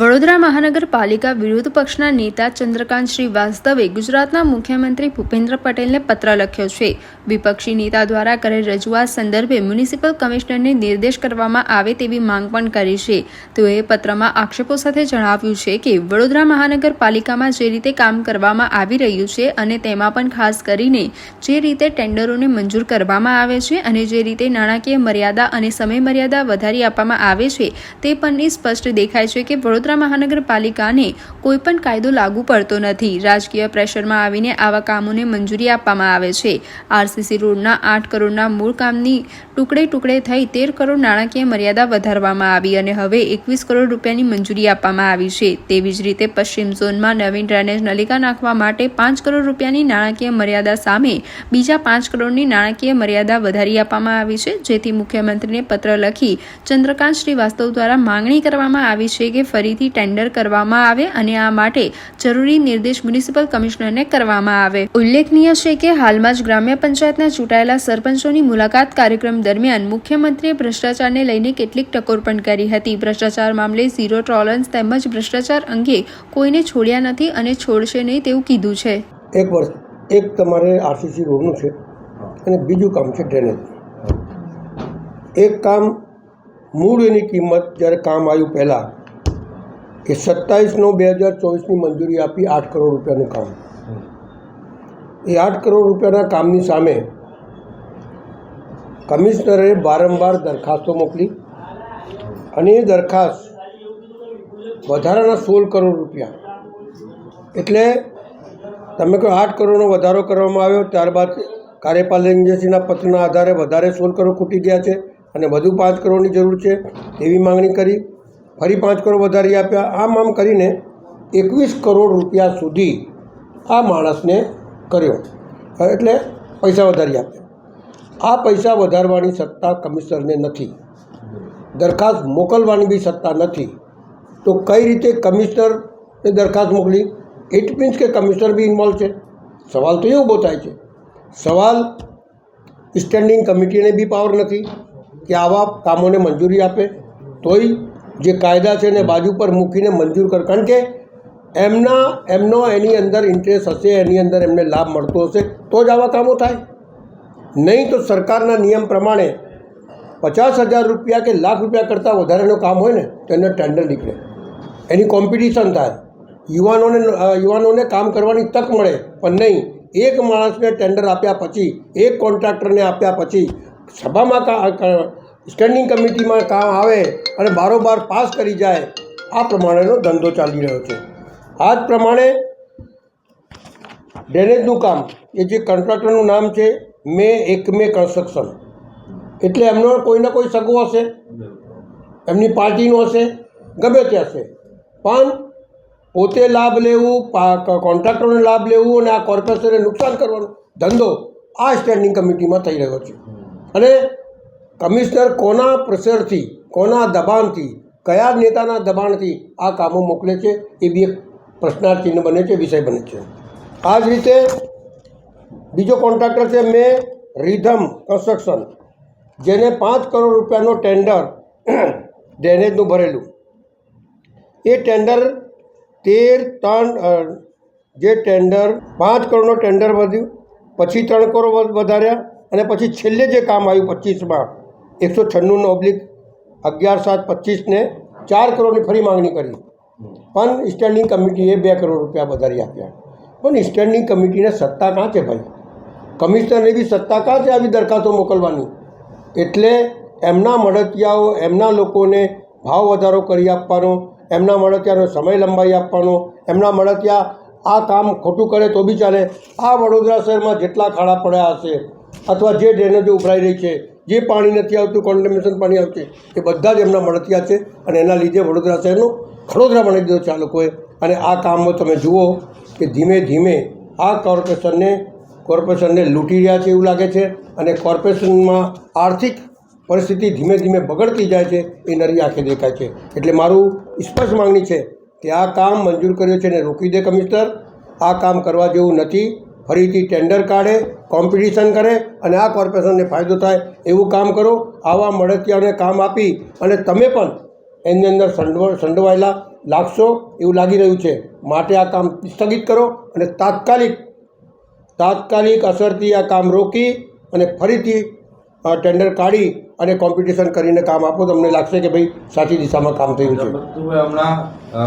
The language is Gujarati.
વડોદરા મહાનગરપાલિકા વિરોધ પક્ષના નેતા ચંદ્રકાંત શ્રીવાસ્તવે ગુજરાતના મુખ્યમંત્રી ભૂપેન્દ્ર પટેલને પત્ર લખ્યો છે. વિપક્ષી નેતા દ્વારા કરેલ રજૂઆત સંદર્ભે મ્યુનિસિપલ કમિશનરને નિર્દેશ કરવામાં આવે તેવી માંગ પણ કરી છે. તેઓએ પત્રમાં આક્ષેપો સાથે જણાવ્યું છે કે વડોદરા મહાનગરપાલિકામાં જે રીતે કામ કરવામાં આવી રહ્યું છે અને તેમાં પણ ખાસ કરીને જે રીતે ટેન્ડરોને મંજૂર કરવામાં આવે છે અને જે રીતે નાણાકીય મર્યાદા અને સમય મર્યાદા વધારી આપવામાં આવે છે તે પણ સ્પષ્ટ દેખાય છે કે વડોદરા મહાનગરપાલિકાને કોઈપણ કાયદો લાગુ પડતો નથી. રાજકીય પ્રેશરમાં આવીને આવા કામોને મંજૂરી આપવામાં આવે છે. આરસીસી રોડના આઠ કરોડના મૂળ કામની ટુકડે ટુકડે થઈ તેર કરોડ નાણાકીય મર્યાદા વધારવામાં આવી અને હવે એકવીસ કરોડ રૂપિયાની મંજૂરી આપવામાં આવી છે. તેવી જ રીતે પશ્ચિમ ઝોનમાં નવીન ડ્રેનેજ નલિકા નાખવા માટે પાંચ કરોડ રૂપિયાની નાણાકીય મર્યાદા સામે બીજા પાંચ કરોડની નાણાકીય મર્યાદા વધારી આપવામાં આવી છે. જેથી મુખ્યમંત્રીને પત્ર લખી ચંદ્રકાંત શ્રીવાસ્તવ દ્વારા માંગણી કરવામાં આવી છે કે ફરીથી ટેન્ડર કરવામાં આવે અને આ માટે જરૂરી નિર્દેશ મ્યુનિસિપલ કમિશનરને કરવામાં આવે. ઉલ્લેખનીય છે કે હાલમાં જ ગ્રામ્ય પંચાયતના ચૂંટાયેલા સરપંચોની મુલાકાત કાર્યક્રમ દરમિયાન મુખ્યમંત્રીએ ભ્રષ્ટાચારને લઈને કેટલીક ટકોર પણ કરી હતી. ભ્રષ્ટાચાર મામલે ઝીરો ટોલરન્સ તેમજ ભ્રષ્ટાચાર અંગે કોઈને છોડ્યા નથી અને છોડશે નહીં તેવું કીધું છે. એક વર્ષ, એક તમારે આરસીસી રોડનું છે અને બીજું કામ છે ડ્રેનેજ એક કામ મૂળ એની કિંમત જ્યારે કામ આવ્યું પહેલાં એ સત્તાવીસ નવ બે હજાર ચોવીસની મંજૂરી આપી આઠ કરોડ રૂપિયાનું કામ. એ આઠ કરોડ રૂપિયાના કામની સામે કમિશનરે વારંવાર દરખાસ્તો મોકલી અને એ દરખાસ્ત વધારાના સોળ કરોડ રૂપિયા. એટલે તમે કહો આઠ કરોડનો વધારો કરવામાં આવ્યો, ત્યારબાદ કાર્યપાલક એજન્સીના પત્રના આધારે વધારે સોળ કરોડ ખૂટી ગયા છે અને વધુ પાંચ કરોડની જરૂર છે એવી માંગણી કરી. ફરી પાંચ કરોડ વધારી આપ્યા. આમ આમ કરીને એકવીસ કરોડ રૂપિયા સુધી આ માણસને કર્યો. એટલે પૈસા વધારી આપ્યા. આ પૈસા વધારવાની સત્તા કમિશનરને નથી. દરખાસ્ત મોકલવાની બી સત્તા નથી. તો કઈ રીતે કમિશનરને દરખાસ્ત મોકલી? ઇટ મીન્સ કે કમિશનર બી ઇન્વોલ્વ છે. સવાલ તો એ ઊભો થાય છે. સવાલ સ્ટેન્ડિંગ કમિટીને બી પાવર નથી કે આવા કામોને મંજૂરી આપે. તોય જે કાયદા છે એને બાજુ પર મૂકીને મંજૂર કર. કારણ કે એમના, એમનો એની અંદર ઇન્ટરેસ્ટ હશે, એની અંદર એમને લાભ મળતો હશે, તો જ આવા કામો થાય. નહીં તો સરકારના નિયમ પ્રમાણે પચાસ હજાર રૂપિયા કે લાખ રૂપિયા કરતાં વધારેનું કામ હોય ને, તો એને ટેન્ડર નીકળે. એની કોમ્પિટિશન થાય. યુવાનોને યુવાનોને કામ કરવાની તક મળે, પણ નહીં. એક માણસને ટેન્ડર આપ્યા પછી, એક કોન્ટ્રાક્ટરને આપ્યા પછી, સભામાં સ્ટેન્ડિંગ કમિટીમાં કામ આવે અને બારોબાર પાસ કરી જાય, આ પ્રમાણેનો ધંધો ચાલી રહ્યો છે. આ જ પ્રમાણે ડ્રેનેજનું કામ, એ જે કોન્ટ્રાક્ટરનું નામ છે, મે એક મે કન્સ્ટ્રક્શન. એટલે એમનો કોઈને કોઈ સગો હશે? એમની પાર્ટીનો હશે? ગમે તે હશે. પણ પોતે લાભ લેવું કોન્ટ્રાક્ટરોને લાભ લેવું અને આ કોર્પોરેશનને નુકસાન કરવાનો ધંધો આ સ્ટેન્ડિંગ કમિટીમાં થઈ રહ્યો છે. અને કમિશનર કોના પ્રેશરથી કોના દબાણથી, કયા નેતાના દબાણથી આ કામો મોકલે છે? એ બી એક પ્રશ્નાર્થ ચિહ્ન બને છે, વિષય બને છે. આ જ રીતે બીજો કોન્ટ્રાક્ટર છે, મેં રિધમ કન્સ્ટ્રક્શન. જેને પાંચ કરોડ રૂપિયાનો ટેન્ડર ડ્રેનેજનું ભરેલું. એ ટેન્ડર તેર ત્રણ જે ટેન્ડર પાંચ કરોડનો ટેન્ડર વધ્યું, પછી ત્રણ કરોડ વધાર્યા, અને પછી છેલ્લે જે કામ આવ્યું પચીસમાં એકસો છન્નુંનો ઓબ્લિક અગિયાર સાત પચીસને ચાર કરોડની ફરી માંગણી કરી. પણ સ્ટેન્ડિંગ કમિટીએ બે કરોડ રૂપિયા વધારી આપ્યા. પણ સ્ટેન્ડિંગ કમિટીને સત્તા કાં છે ભાઈ? કમિશનરને બી સત્તા કાં છે આવી દરખાસ્તો મોકલવાની? એટલે એમના મળતિયાઓ, એમના લોકોને ભાવ વધારો કરી આપવાનો, એમના મળતિયાનો સમય લંબાઈ આપવાનો, એમના મળતિયા આ કામ ખોટું કરે તો બી ચાલે. આ વડોદરા શહેરમાં જેટલા ખાડા પડ્યા હશે, અથવા જે ડ્રેનેજો ઉભરાઈ રહી છે જે પાણી નથી આવતું કોન્ડેમિનેશન પાણી આવશે એ બધા જ એમના મળતિયા છે અને એના લીધે વડોદરા શહેરનું ખડોદરા બનાવી દીધો છે આ લોકોએ. અને આ કામમાં તમે જુઓ કે ધીમે ધીમે આ કોર્પોરેશનને કોર્પોરેશનને લૂંટી રહ્યા છે એવું લાગે છે અને કોર્પોરેશનમાં આર્થિક પરિસ્થિતિ ધીમે ધીમે બગડતી જાય છે એ નરી આંખે દેખાય છે. એટલે મારું સ્પષ્ટ માંગણી છે કે આ કામ મંજૂર કર્યું છે ને રોકી દે કમિશનર. આ કામ કરવા જેવું નથી. ફરીથી ટેન્ડર કાઢે કોમ્પિટિશન કરે અને આ કોર્પોરેશનને ફાયદો થાય, એવું કામ કરો, આવા મળતિયાઓને કામ આપી અને તમે પણ એની અંદર સંડવ, સંડવાયેલા લાગશો એવું લાગી રહ્યું છે. માટે આ કામ સ્થગિત કરો અને તાત્કાલિક તાત્કાલિક અસરથી આ કામ રોકી અને ફરીથી ટેન્ડર કાઢી અને કોમ્પિટિશન કરીને કામ આપો. તમને લાગશે કે ભાઈ સાચી દિશામાં કામ થયું છે.